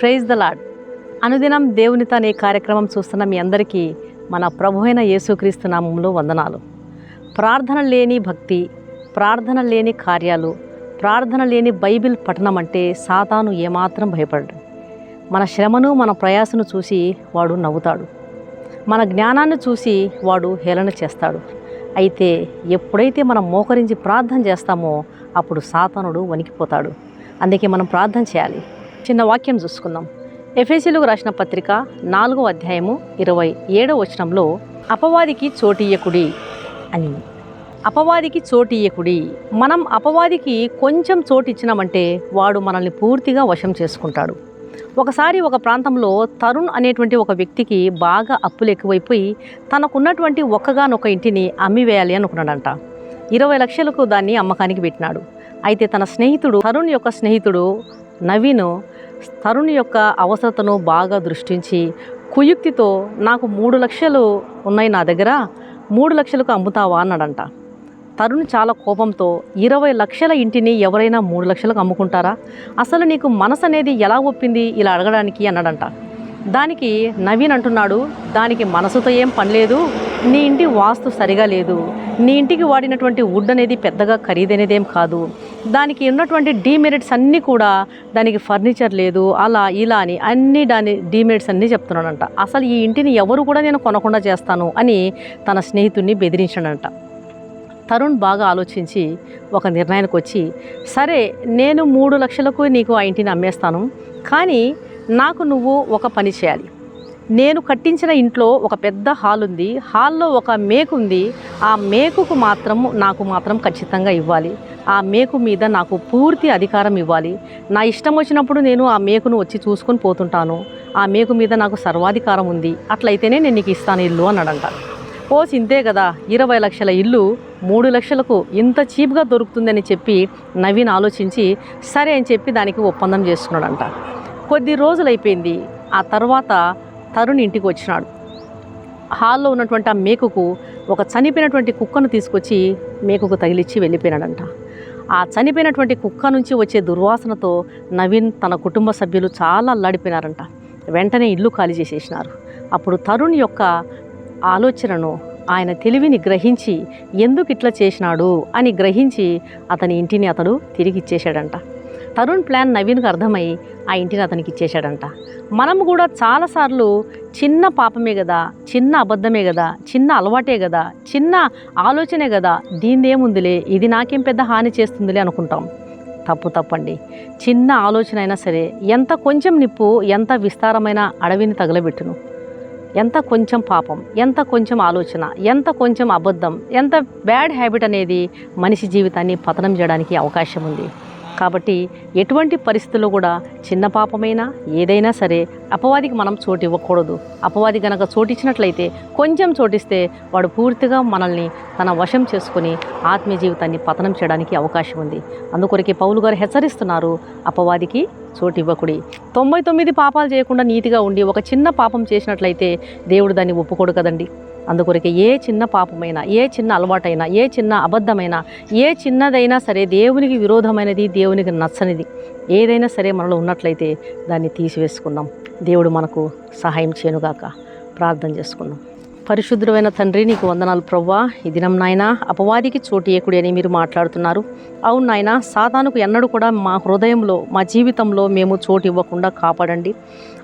Praise the lord. అనుదినం దేవునితో అనే కార్యక్రమం చూస్తున్న మీ అందరికీ మన ప్రభు అయిన యేసుక్రీస్తు నామంలో వందనాలు. ప్రార్థన లేని భక్తి ప్రార్థన లేని కార్యాలు ప్రార్థన లేని బైబిల్ పఠనం అంటే సాతాను ఏమాత్రం భయపడడు. మన శ్రమను మన ప్రయాసను చూసి వాడు నవ్వుతాడు. మన జ్ఞానాన్ని చూసి వాడు హేళన చేస్తాడు. అయితే ఎప్పుడైతే మనం మోకరించి ప్రార్థన చేస్తామో అప్పుడు సాతానుడు వణికిపోతాడు. అందుకే మనం ప్రార్థన చేయాలి. చిన్న వాక్యం చూసుకుందాం. ఎఫ్ఎసీలకు రాసిన పత్రిక నాలుగో అధ్యాయము ఇరవై ఏడవ వచనంలో అపవాదికి చోటియ్యకుడి అని. అపవాదికి చోటియ్యకుడి. మనం అపవాదికి కొంచెం చోటు ఇచ్చినామంటే వాడు మనల్ని పూర్తిగా వశం చేసుకుంటాడు. ఒకసారి ఒక ప్రాంతంలో తరుణ్ అనేటువంటి ఒక వ్యక్తికి బాగా అప్పులు ఎక్కువైపోయి తనకున్నటువంటి ఒక్కగానొక ఇంటిని అమ్మివేయాలి అనుకున్నాడంట. ఇరవై లక్షలకు దాన్ని అమ్మకానికి పెట్టినాడు. అయితే తన స్నేహితుడు తరుణ్ యొక్క స్నేహితుడు నవీన్ తరుణ్ యొక్క అవసరతను బాగా దృష్టించి కుయుక్తితో నాకు మూడు లక్షలు ఉన్నాయి నా దగ్గర మూడు లక్షలకు అమ్ముతావా అన్నాడంట. తరుణ్ చాలా కోపంతో ఇరవై లక్షల ఇంటిని ఎవరైనా మూడు లక్షలకు అమ్ముకుంటారా? అసలు నీకు మనసు అనేది ఎలా ఒప్పింది? ఇలా అడగడానికి అన్నాడంట. దానికి నవీన్ అంటున్నాడు దానికి మనసుతో ఏం పని లేదు నీ ఇంటి వాస్తు సరిగా లేదు నీ ఇంటికి వాడినటువంటి వుడ్ అనేది పెద్దగా ఖరీదైనదేం కాదు దానికి ఉన్నటువంటి డీమెరిట్స్ అన్నీ కూడా దానికి ఫర్నిచర్ లేదు అలా ఇలా అని అన్ని దాని డీమెరిట్స్ అన్నీ చెప్తున్నాడంట. అసలు ఈ ఇంటిని ఎవరు కూడా నేను కొనకుండా చేస్తాను అని తన స్నేహితుడిని బెదిరించాడంట. తరుణ్ బాగా ఆలోచించి ఒక నిర్ణయానికి వచ్చి సరే నేను మూడు లక్షలకు నీకు ఆ ఇంటిని అమ్మేస్తాను కానీ నాకు నువ్వు ఒక పని చేయాలి. నేను కట్టించిన ఇంట్లో ఒక పెద్ద హాల్ ఉంది. హాల్లో ఒక మేకు ఉంది. ఆ మేకుకు మాత్రం నాకు మాత్రం ఖచ్చితంగా ఇవ్వాలి. ఆ మేకు మీద నాకు పూర్తి అధికారం ఇవ్వాలి. నా ఇష్టం వచ్చినప్పుడు నేను ఆ మేకును వచ్చి చూసుకొని పోతుంటాను. ఆ మేకు మీద నాకు సర్వాధికారం ఉంది. అట్లయితేనే నేను నీకు ఇస్తాను ఇల్లు అన్నాడంట పోస్ ఇంతే కదా ఇరవై లక్షల ఇల్లు మూడు లక్షలకు ఇంత చీప్గా దొరుకుతుందని చెప్పి నవీన్ ఆలోచించి సరే అని చెప్పి దానికి ఒప్పందం చేసుకున్నాడంట. కొద్ది రోజులు అయిపోయింది ఆ తర్వాత తరుణ్ ఇంటికి వచ్చినాడు. హాల్లో ఉన్నటువంటి ఆ మేకుకు ఒక చనిపోయినటువంటి కుక్కను తీసుకొచ్చి మేకుకు తగిలిచ్చి వెళ్ళిపోయినాడంట. ఆ చనిపోయినటువంటి కుక్క నుంచి వచ్చే దుర్వాసనతో నవీన్ తన కుటుంబ సభ్యులు చాలా అల్లాడిపోయినారంట. వెంటనే ఇల్లు ఖాళీ చేసేసినారు. అప్పుడు తరుణ్ యొక్క ఆలోచనను ఆయన తెలివిని గ్రహించి ఎందుకు ఇట్లా చేసినాడు? అని గ్రహించి అతని ఇంటిని అతడు తిరిగి ఇచ్చేశాడంట తరుణ్ ప్లాన్ నవీన్కి అర్థమై ఆ ఇంటిని అతనికి ఇచ్చేశాడంట. మనం కూడా చాలాసార్లు చిన్న పాపమే కదా చిన్న అబద్ధమే కదా చిన్న అలవాటే కదా చిన్న ఆలోచనే కదా దీనిదేముందిలే ఇది నాకేం పెద్ద హాని చేస్తుందిలే అనుకుంటాం. తప్పు తప్పండి. చిన్న ఆలోచన అయినా సరే ఎంత కొంచెం నిప్పు ఎంత విస్తారమైన అడవిని తగలబెట్టును. ఎంత కొంచెం పాపం ఎంత కొంచెం ఆలోచన ఎంత కొంచెం అబద్ధం ఎంత బ్యాడ్ హ్యాబిట్ అనేది మనిషి జీవితాన్ని పతనం చేయడానికి అవకాశం ఉంది కాబట్టి ఎటువంటి పరిస్థితుల్లో కూడా చిన్న పాపమైనా ఏదైనా సరే అపవాదికి మనం చోటు ఇవ్వకూడదు. అపవాది గనక చోటిచ్చినట్లయితే కొంచెం చోటిస్తే వాడు పూర్తిగా మనల్ని తన వశం చేసుకొని ఆత్మీయ జీవితాన్ని పతనం చేయడానికి అవకాశం ఉంది. అందుకొరకే పౌలు గారు హెచ్చరిస్తున్నారు అపవాదికి చోటు ఇవ్వకుడి. తొంభై తొమ్మిది పాపాలు చేయకుండా నీతిగా ఉండి ఒక చిన్న పాపం చేసినట్లయితే దేవుడు దాన్ని ఒప్పుకోడు కదండి. అందుకొరకే ఏ చిన్న పాపమైనా ఏ చిన్న అలవాటైనా ఏ చిన్న అబద్ధమైనా ఏ చిన్నదైనా సరే దేవునికి విరోధమైనది దేవునికి నచ్చనిది. ఏదైనా సరే మనలో ఉన్నట్లయితే దాన్ని తీసివేసుకుందాం. దేవుడు మనకు సహాయం చేయనుగాక ప్రార్థన చేసుకుందాం. పరిశుద్ధుడైన తండ్రి నీకు వందనాలు ప్రవ్వా. ఈ దినం నాయన అపవాదికి చోటు ఏకుడి అని మీరు మాట్లాడుతున్నారు. అవును నాయన సాతానుకు ఎన్నడూ కూడా మా హృదయంలో మా జీవితంలో మేము చోటు ఇవ్వకుండా కాపాడండి.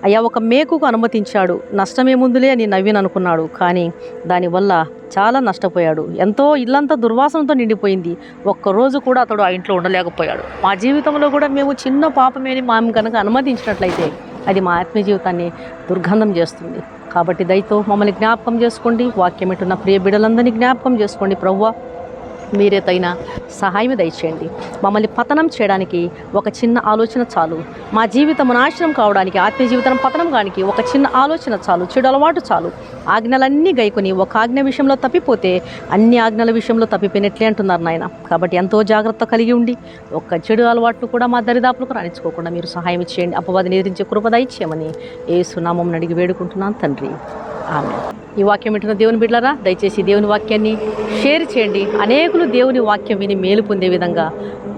అయ్యా ఒక మేకుకు అనుమతించాడు నష్టమేముందులే అని నవీన్ అనుకున్నాడు. కానీ దానివల్ల చాలా నష్టపోయాడు. ఎంతో ఇల్లంతా దుర్వాసనతో నిండిపోయింది. ఒక్కరోజు కూడా అతడు ఆ ఇంట్లో ఉండలేకపోయాడు. మా జీవితంలో కూడా మేము చిన్న పాపమేని మేము కనుక అనుమతించినట్లయితే అది మా ఆత్మీయ జీవితాన్ని దుర్గంధం చేస్తుంది. కాబట్టి దయతో మమ్మల్ని జ్ఞాపకం చేసుకోండి. వాక్యం ఎటున్న ప్రియ బిడలందరినీ జ్ఞాపకం చేసుకోండి. ప్రవ్వ మీరే తగిన సహాయం దయచేయండి. మమ్మల్ని పతనం చేయడానికి ఒక చిన్న ఆలోచన చాలు. మా జీవితం నాశనం కావడానికి ఆత్మీయ జీవితం పతనం కానికి ఒక చిన్న ఆలోచన చాలు. చెడు అలవాటు చాలు. ఆజ్ఞలన్నీ గైకొని ఒక ఆజ్ఞ విషయంలో తప్పిపోతే అన్ని ఆజ్ఞల విషయంలో తప్పిపోయినట్లే అంటున్నారు నాయన. కాబట్టి ఎంతో జాగ్రత్త కలిగి ఉండి ఒక్క చెడు అలవాట్లు కూడా మా దరిదాపులకు రాణించుకోకుండా మీరు సహాయం చేయండి. అపవాదిని ఎదిరించే కృపద ఇచ్చేయమని ఏ సునామం అడిగి వేడుకుంటున్నాను తండ్రి. ఆమె ఈ వాక్యం వింటున్న దేవుని బిడ్డలారా దయచేసి దేవుని వాక్యాన్ని షేర్ చేయండి. అనేకులు దేవుని వాక్యం విని మేలు పొందే విధంగా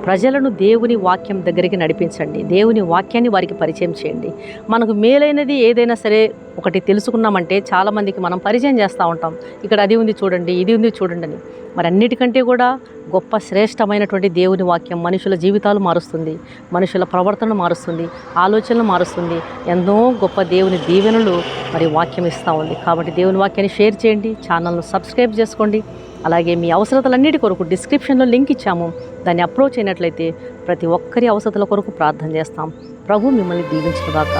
ప్రజలను దేవుని వాక్యం దగ్గరికి నడిపించండి. దేవుని వాక్యాన్ని వారికి పరిచయం చేయండి. మనకు మేలైనది ఏదైనా సరే ఒకటి తెలుసుకున్నామంటే చాలామందికి మనం పరిచయం చేస్తూ ఉంటాం. ఇక్కడ అది ఉంది చూడండి ఇది ఉంది చూడండి అని. మరి అన్నిటికంటే కూడా గొప్ప శ్రేష్టమైనటువంటి దేవుని వాక్యం మనుషుల జీవితాలు మారుస్తుంది. మనుషుల ప్రవర్తన మారుస్తుంది. ఆలోచనలు మారుస్తుంది. ఎన్నో గొప్ప దేవుని దీవెనలు మరి వాక్యం ఇస్తూ ఉంది. కాబట్టి దేవుని వాక్యాన్ని షేర్ చేయండి. ఛానల్ను సబ్స్క్రైబ్ చేసుకోండి. అలాగే మీ అవసరతలన్నిటి కొరకు డిస్క్రిప్షన్లో లింక్ ఇచ్చాము. దాన్ని అప్రోచ్ అయినట్లయితే ప్రతి ఒక్కరి అవసరతల కొరకు ప్రార్థన చేస్తాం. ప్రభు మిమ్మల్ని దీవించుగాక